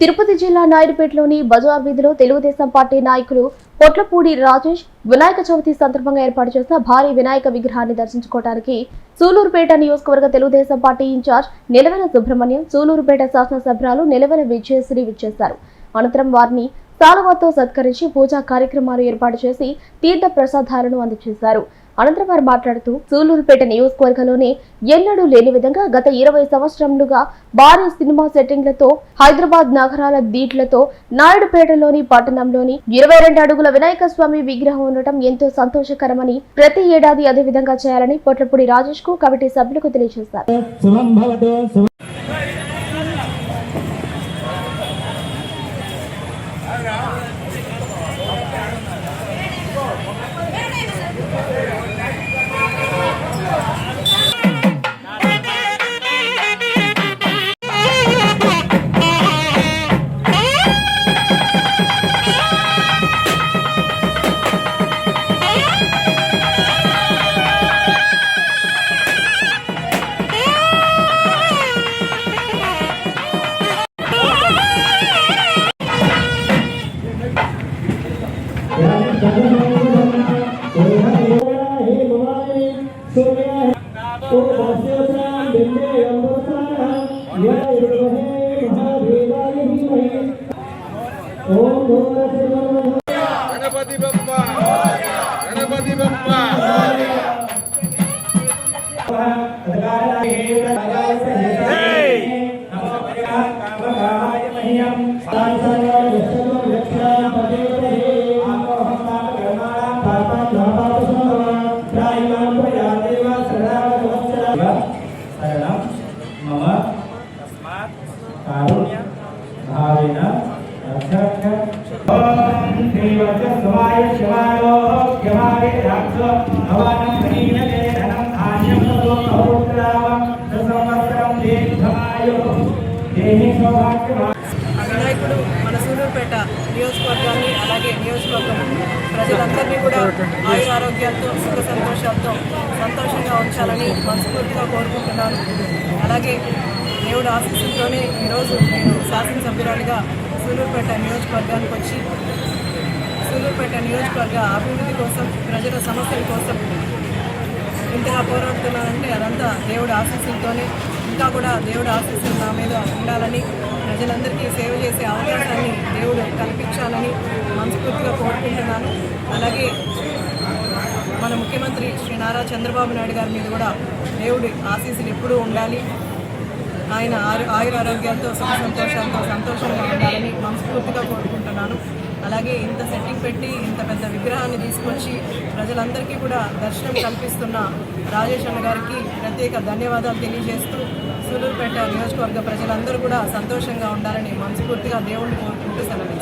తిరుపతి జిల్లా నాయుడుపేటలోని బజార్ వీధిలో తెలుగుదేశం పార్టీ నాయకులు పొట్లపూడి రాజేష్ వినాయక చవితి సందర్భంగా ఏర్పాటు చేసిన భారీ వినాయక విగ్రహాన్ని దర్శించుకోవడానికి సూలూరుపేట నియోజకవర్గ తెలుగుదేశం పార్టీ ఇన్ఛార్జ్ నిలవెల సుబ్రహ్మణ్యం సూలూరుపేట శాసనసభ్యురాలు నిలవెల విజయశ్రీ విచ్చేశారు. అనంతరం వారిని సాలువాతో సత్కరించి పూజా కార్యక్రమాలు ఏర్పాటు చేసి తీర్థ ప్రసాదాలను అందజేశారు. అనంతరం వారు మాట్లాడుతూ సూలూరుపేట నియోజకవర్గంలోనే ఎన్నడూ లేని విధంగా గత ఇరవై సంవత్సరములుగా భారీ సినిమా సెట్టింగ్లతో హైదరాబాద్ నగరాల దీట్లతో నాయుడుపేటలోని పట్టణంలోని ఇరవై రెండు అడుగుల వినాయక స్వామి విగ్రహం ఉండటం ఎంతో సంతోషకరమని ప్రతి ఏడాది అదే విధంగా చేయాలని పొట్లపూడి రాజేష్కు కమిటీ సభ్యులకు తెలియజేశారు. గణపతి బప్ప గణపతి బప్ప శరణం ఓం శివాయో శివాయ భవానం ధనం ధాన్యం సంవత్సరం దీర్ఘమాయో దేహి సౌభాగ్యమా వినాయకుడు మన సూలూరుపేట నియోజకవర్గాన్ని అలాగే నియోజకవర్గం ప్రజలందరినీ కూడా ఆయుర ఆరోగ్యాలతో సుఖ సంతోషాలతో సంతోషంగా ఉంచాలని మనస్ఫూర్తిగా కోరుకుంటున్నాను. అలాగే దేవుడు ఆశీస్సులతోనే ఈరోజు నేను శాసనసభ్యురాలుగా సూలూరుపేట నియోజకవర్గానికి వచ్చి సూలూరుపేట నియోజకవర్గ అభివృద్ధి కోసం ప్రజల సమస్యల కోసం ఇంతగా పోరాడుతున్నారంటే అదంతా దేవుడి ఆశీస్సులతోనే ఇంకా కూడా దేవుడి ఆశీస్సులు నా మీద ఉండాలని ప్రజలందరికీ సేవ చేసే అవకాశాన్ని దేవుడు కల్పించాలని మనస్ఫూర్తిగా కోరుకుంటున్నాను. అలాగే మన ముఖ్యమంత్రి శ్రీ నారా చంద్రబాబు నాయుడు గారి మీద కూడా దేవుడి ఆశీస్సులు ఎప్పుడూ ఉండాలి. ఆయన ఆరు ఆయుర ఆరోగ్యాలతో సుఖ సంతోషాలతో సంతోషంగా ఉండాలని మనస్ఫూర్తిగా కోరుకుంటున్నాను. అలాగే ఇంత సెట్టింగ్ పెట్టి ఇంత పెద్ద విగ్రహాన్ని తీసుకొచ్చి ప్రజలందరికీ కూడా దర్శనం కల్పిస్తున్న రాజేష్ అన్న గారికి ప్రత్యేక ధన్యవాదాలు తెలియజేస్తూ సూలూరుపేట నియోజకవర్గ ప్రజలందరూ కూడా సంతోషంగా ఉండాలని మనస్ఫూర్తిగా దేవుణ్ణి కోరుకుంటూ సెలవు